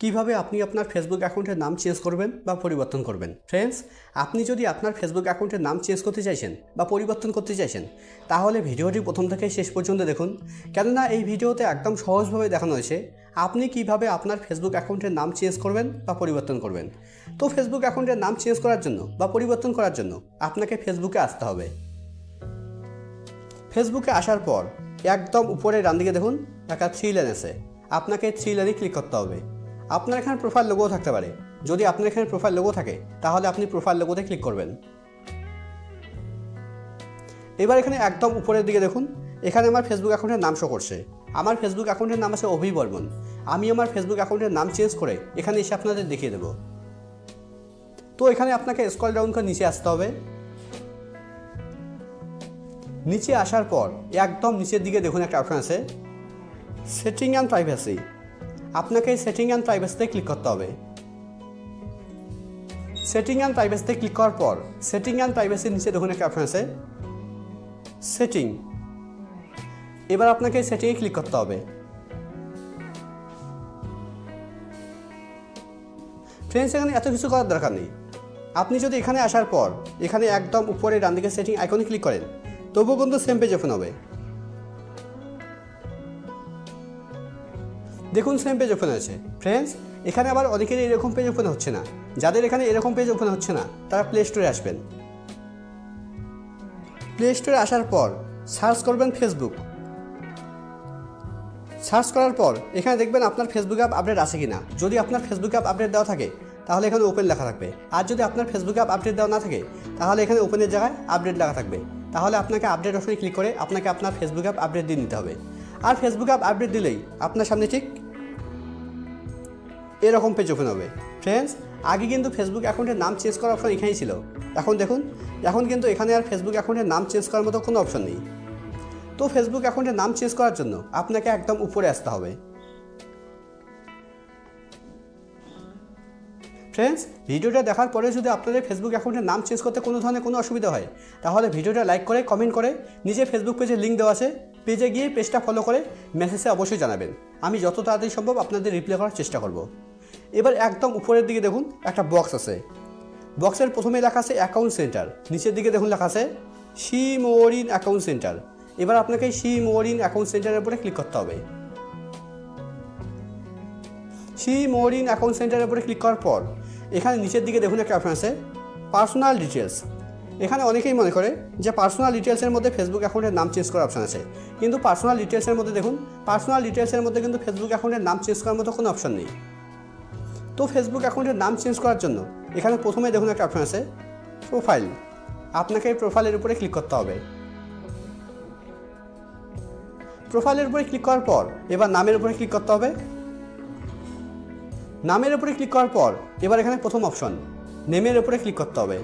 কীভাবে আপনি আপনার ফেসবুক অ্যাকাউন্টের নাম চেঞ্জ করবেন বা পরিবর্তন করবেন? ফ্রেন্ডস আপনি যদি আপনার ফেসবুক অ্যাকাউন্টের নাম চেঞ্জ করতে চাইছেন বা পরিবর্তন করতে চাইছেন, তাহলে ভিডিওটি প্রথম থেকে শেষ পর্যন্ত দেখুন। কেননা এই ভিডিওতে একদম সহজভাবে দেখানো হয়েছে আপনি কীভাবে আপনার ফেসবুক অ্যাকাউন্টের নাম চেঞ্জ করবেন বা পরিবর্তন করবেন। তো ফেসবুক অ্যাকাউন্টের নাম চেঞ্জ করার জন্য বা পরিবর্তন করার জন্য আপনাকে ফেসবুকে আসতে হবে। ফেসবুকে আসার পর একদম উপরে ডান দিকে দেখুন একটা থ্রি লেন আছে। আপনাকে থ্রি লাইনে ক্লিক করতে হবে। আপনার এখানে প্রোফাইল লোগো থাকতে পারে। যদি আপনার এখানে প্রোফাইল লোগো থাকে, তাহলে আপনি প্রোফাইল লোগোতে ক্লিক করবেন। এবার এখানে একদম উপরের দিকে দেখুন, এখানে আমার ফেসবুক অ্যাকাউন্টের নাম শো করছে। আমার ফেসবুক অ্যাকাউন্টের নাম আছে অভি বর্মন। আমি আমার ফেসবুক অ্যাকাউন্টের নাম চেঞ্জ করে এখানে এসে আপনাদের দেখিয়ে দেবো। তো এখানে আপনাকে স্কল ডাউন করে নিচে আসতে হবে। নিচে আসার পর একদম নিচের দিকে দেখুন একটা অপশন আছে সেটিং অ্যান্ড প্রাইভেসি আপনাকে সেটিং অ্যান্ড প্রাইভেসিতে ক্লিক করতে হবে। সেটিং অ্যান্ড প্রাইভেসিতে ক্লিক করার পর সেটিং অ্যান্ড প্রাইভেসির নিচে দেখুন একটা অপশন আছে। সেটিং এবার আপনাকে সেটিংয়ে ক্লিক করতে হবে। ফ্রেন্ডস এখানে এত কিছু করার দরকার নেই। আপনি যদি এখানে আসার পর, এখানে একদম উপরে ডান দিকে সেটিং আইকনে ক্লিক করেন, তবুও কিন্তু সেম পেজ ওপেন হবে। দেখুন সেম পেজ ওপেন হয়েছে। ফ্রেন্ডস এখানে আবার অনেকেরই এরকম পেজ ওপেন হচ্ছে না। যাদের এখানে এরকম পেজ ওপেন হচ্ছে না, তারা প্লে স্টোরে আসবেন। প্লে স্টোরে আসার পর সার্চ করবেন ফেসবুক সার্চ করার পর এখানে দেখবেন আপনার ফেসবুক অ্যাপ আপডেট আছে কিনা। যদি আপনার ফেসবুক অ্যাপ আপডেট দেওয়া থাকে, তাহলে এখানে ওপেন লেখা থাকবে। আর যদি আপনার ফেসবুক অ্যাপ আপডেট দেওয়া না থাকে, তাহলে এখানে ওপেনের জায়গায় আপডেট লেখা থাকবে। তাহলে আপনাকে আপডেট অপশনে ক্লিক করে আপনাকে আপনার ফেসবুক অ্যাপ আপডেট দিয়ে নিতে হবে। আর ফেসবুক অ্যাপ আপডেট দিলেই আপনার সামনে ঠিক এরকম পেজ ওপেন হবে। ফ্রেন্ডস আগে কিন্তু ফেসবুক অ্যাকাউন্টের নাম চেঞ্জ করার অপশন এখানেই ছিল। এখন দেখুন, এখন কিন্তু এখানে আর ফেসবুক অ্যাকাউন্টের নাম চেঞ্জ করার মতো কোনো অপশন নেই। তো ফেসবুক অ্যাকাউন্টের নাম চেঞ্জ করার জন্য আপনাকে একদম উপরে আসতে হবে। ফ্রেন্ডস ভিডিওটা দেখার পরে যদি আপনাদের ফেসবুক অ্যাকাউন্টের নাম চেঞ্জ করতে কোনো ধরনের কোনো অসুবিধা হয়, তাহলে ভিডিওটা লাইক করে কমেন্ট করে, নিজে ফেসবুক পেজে লিঙ্ক দেওয়া আছে। পেজে গিয়ে পেজটা ফলো করে মেসেজে অবশ্যই জানাবেন। আমি যত তাড়াতাড়ি সম্ভব আপনাদের রিপ্লাই করার চেষ্টা করব। এবার একদম উপরের দিকে দেখুন একটা বক্স আছে। বক্সের প্রথমে লেখা আছে অ্যাকাউন্ট সেন্টার নিচের দিকে দেখুন লেখা আছে সি মোরিন অ্যাকাউন্ট সেন্টার এবার আপনাকে সি মোরিন অ্যাকাউন্ট সেন্টারের উপরে ক্লিক করতে হবে। সি মোরিন অ্যাকাউন্ট সেন্টারের উপরে ক্লিক করার পর, এখানে নিচের দিকে দেখুন একটা অপশন আছে পার্সোনাল ডিটেলস এখানে অনেকেই মনে করে যে পার্সোনাল ডিটেলসের মধ্যে ফেসবুক অ্যাকাউন্টের নাম চেঞ্জ করার অপশন আছে। কিন্তু পার্সোনাল ডিটেলসের মধ্যে দেখুন পার্সোনাল ডিটেলসের মধ্যে কিন্তু ফেসবুক অ্যাকাউন্টের নাম চেঞ্জ করার মতো কোনো অপশন নেই। তো ফেসবুক অ্যাকাউন্টের নাম চেঞ্জ করার জন্য এখানে প্রথমে দেখুন একটা অপশন আছে প্রোফাইল আপনাকে প্রোফাইলের উপরে ক্লিক করতে হবে। প্রোফাইলের উপরে ক্লিক করার পর এবার নামের উপরে ক্লিক করতে হবে। নামের উপরে ক্লিক করার পর এবার এখানে প্রথম অপশন নেমের উপরে ক্লিক করতে হবে।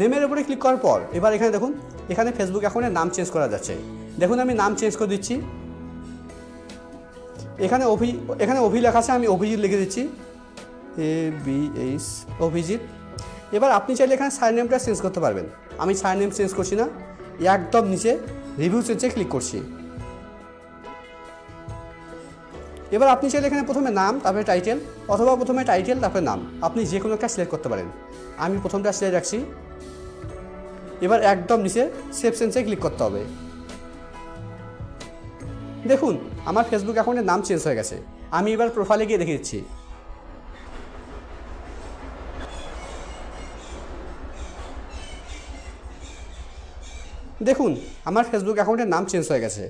নেমের উপরে ক্লিক করার পর এবার এখানে দেখুন, এখানে ফেসবুক অ্যাকাউন্টের নাম চেঞ্জ করা যাচ্ছে। দেখুন আমি নাম চেঞ্জ করে দিচ্ছি। এখানে অভি এখানে অভি লেখা আছে, আমি অভিজিৎ লিখে দিচ্ছি। A B H Abhijit. এবার আপনি চাইলে এখানে সাইন নেমটা চেঞ্জ করতে পারবেন। আমি সাইন নেম চেঞ্জ করছি না, একদম নিচে রিভিউ চেঞ্জে ক্লিক করছি। এবার আপনি চাইলে এখানে প্রথমে নাম, তারপরে টাইটেল অথবা প্রথমে টাইটেল তারপরে নাম। আপনি যে কোনো একটা সিলেক্ট করতে পারেন। আমি প্রথমটা সিলেক্ট রাখছি। এবার একদম নিচে সেভ সেন্সে ক্লিক করতে হবে। দেখুন, আমার ফেসবুক অ্যাকাউন্টের নাম চেঞ্জ হয়ে গেছে। আমি এবার প্রোফাইলে গিয়ে দেখে দিচ্ছি দেখুন, আমার ফেসবুক অ্যাকাউন্টের নাম চেঞ্জ হয়ে গেছে।